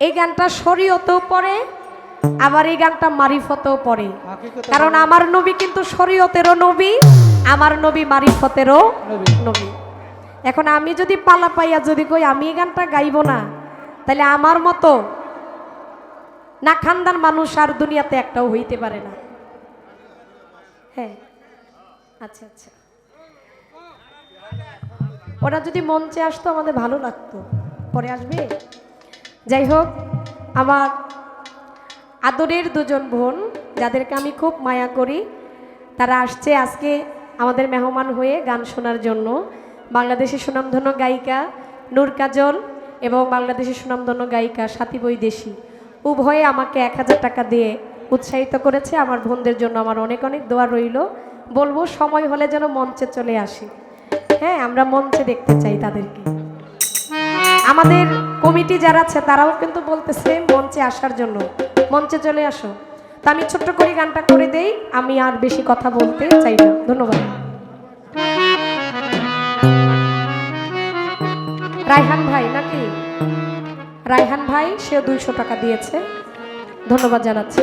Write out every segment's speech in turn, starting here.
এই গানটা শরীয়তেও পড়ে আবার এই গানটা মারিফতেও পড়ে। কারণ আমার নবী কিন্তু শরীয়তেরও নবী আমার নবী মারিফতেরও নবী। এখন আমি যদি পালা পাইয়া যদি কই আমি এই গানটা গাইব না তাহলে আমার মতো না খানদান মানুষ আর দুনিয়াতে একটাও হইতে পারে না। হ্যাঁ। আচ্ছা আচ্ছা। ওরা যদি মঞ্চে আসতো আমাদের ভালো লাগতো। পরে আসবে? যাই হোক আমার আদরের দুজন বোন, যাদেরকে আমি খুব মায়া করি, তারা আসছে আজকে আমাদের মেহমান হয়ে গান শোনার জন্য। বাংলাদেশের সুনামধন্য গায়িকা নূর কাজল এবং বাংলাদেশের সুনামধন্য গায়িকা সাথী বৈদেশী উভয়ে আমাকে এক হাজার টাকা দিয়ে উৎসাহিত করেছে। আমার বোনদের জন্য আমার অনেক অনেক দোয়া রইল। বলব, সময় হলে যেন মঞ্চে চলে আসে। হ্যাঁ আমরা মঞ্চে দেখতে চাই তাদেরকে। আমাদের কমিটি যারা আছে, তারাও কিন্তু বলতেছে, মঞ্চে আসার জন্য। মঞ্চে চলে আসো। তা আমি ছোট্ট করে গানটা করে দেই, আমি আর বেশি কথা বলতে চাই না। ধন্যবাদ। রায়হান ভাই নাকি? রায়হান ভাই, সে দুইশো টাকা দিয়েছে। ধন্যবাদ জানাচ্ছি।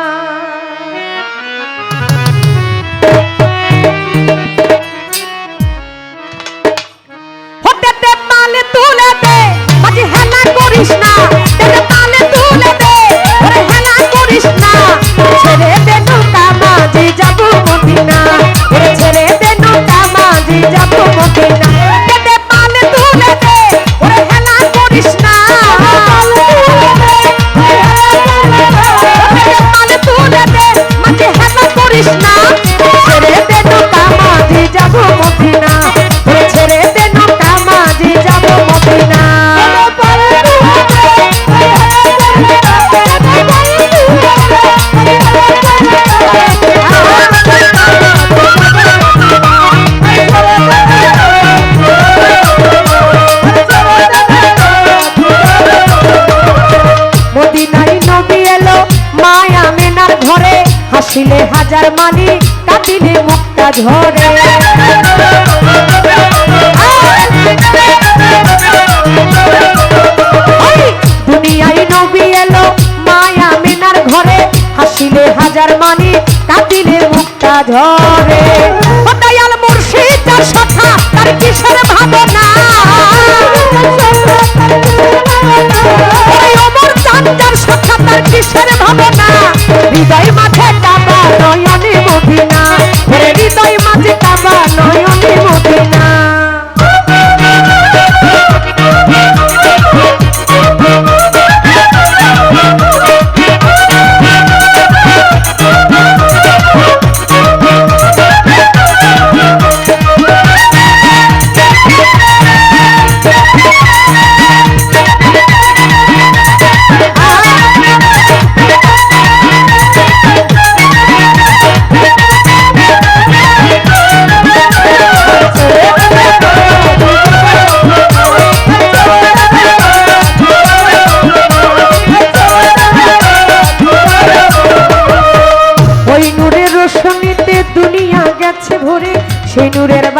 না হাসিলে হাজার মানি কাঁদিলে মুক্তা ঝরে। দুনিয়ায় নবী এলো মায়া মেনার ঘরে, হাসিলে হাজার মানি কাঁদিলে মুক্তা ঝরে। দয়াল মুর্শিদ, যার সখা তার কিসের ভাবনা? কিসের ভাবনা। হৃদয় মাঠে টাকা নয়নে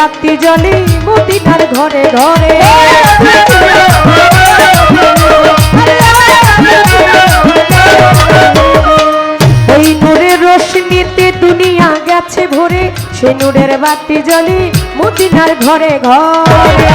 বাতি জলি মদিনার ঘরে ঘরে। ওই নূরের রশ্মিতে দুনিয়া গেছে ভরে, সে নূরের বাতি জ্বলে মদিনার ঘরে ঘরে।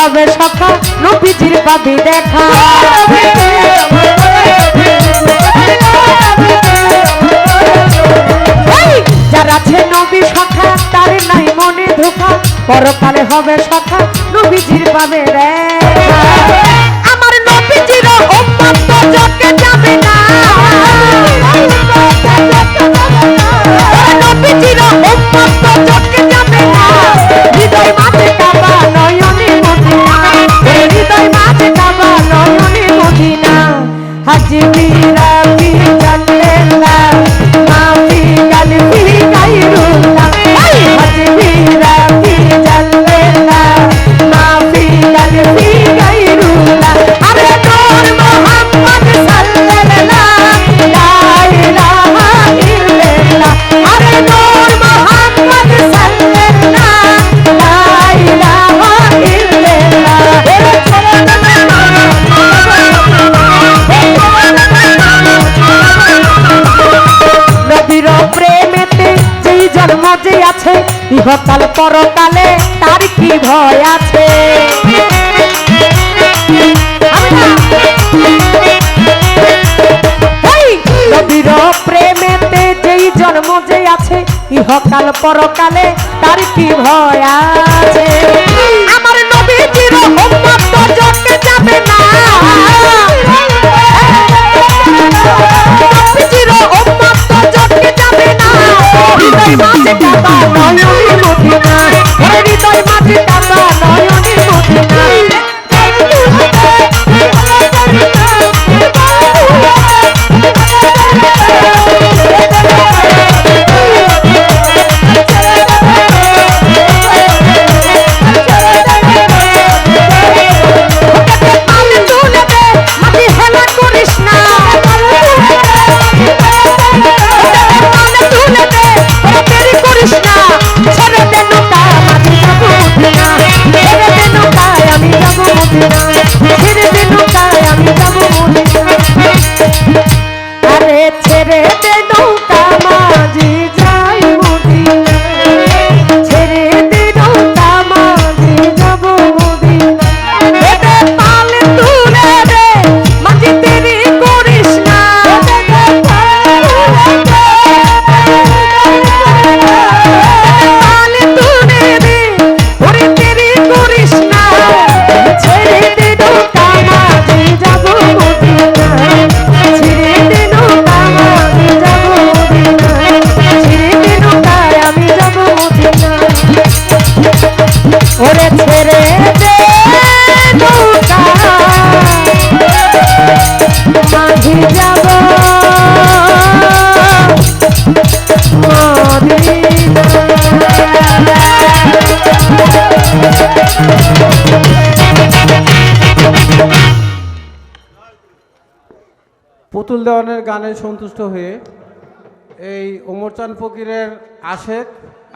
হবে সখা নবীজির পাবি দেখা। যারা আছে তার নাই পরকালে হবে সখা, নবীজির পাবে রে আমার নবীজির ওম্মত ইহকাল পরকালে তার কি ভয় আছে? নবীর প্রেমেতে যেই জন্ম যে আছে, ইহকাল পরকালে তার কি ভয় আছে? ফতুল দেওয়ানের গানে সন্তুষ্ট হয়ে এই ওমরচান ফকিরের আশেখ